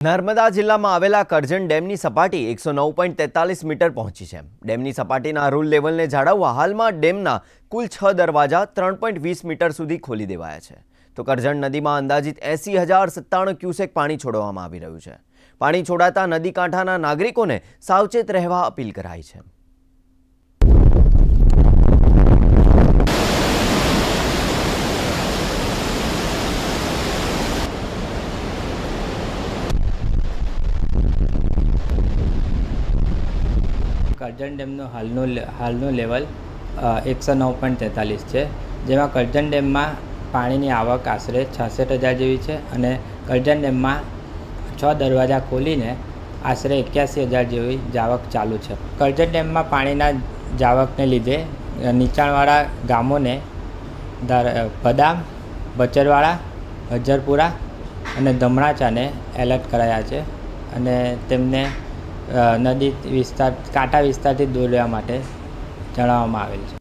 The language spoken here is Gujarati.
નર્મદા જિલ્લામાં આવેલા કરજણ ડેમની સપાટી એકસો નવ પોઈન્ટ તેતાલીસ મીટર પહોંચી છે. ડેમની સપાટીના રૂલ લેવલને જાળવવા હાલમાં ડેમના કુલ છ દરવાજા ત્રણ પોઈન્ટ વીસ મીટર સુધી ખોલી દેવાયા છે. તો કરજણ નદીમાં અંદાજિત એસી હજાર સત્તાણું ક્યુસેક પાણી છોડવામાં આવી રહ્યું છે. પાણી છોડાતા નદી કાંઠાના નાગરિકોને સાવચેત રહેવા અપીલ કરાઈ છે. કરજણ ડેમનું હાલનું હાલનું લેવલ એકસો નવ પોઈન્ટ તેતાલીસ છે, જેમાં કરજણ ડેમમાં પાણીની આવક આશરે છાસઠ હજાર જેવી છે અને કરજણ ડેમમાં છ દરવાજા ખોલીને આશરે એક્યાસી હજાર જેવી જાવક ચાલુ છે. કરજણ ડેમમાં પાણીના જાવકને લીધે નીચાણવાળા ગામોને બદામ, બચરવાળા, હજરપુરા અને ધમણાચાને એલર્ટ કરાયા છે અને તેમને નદી વિસ્તાર કાંઠા વિસ્તારથી દોરવા માટે જણાવવામાં આવેલ છે.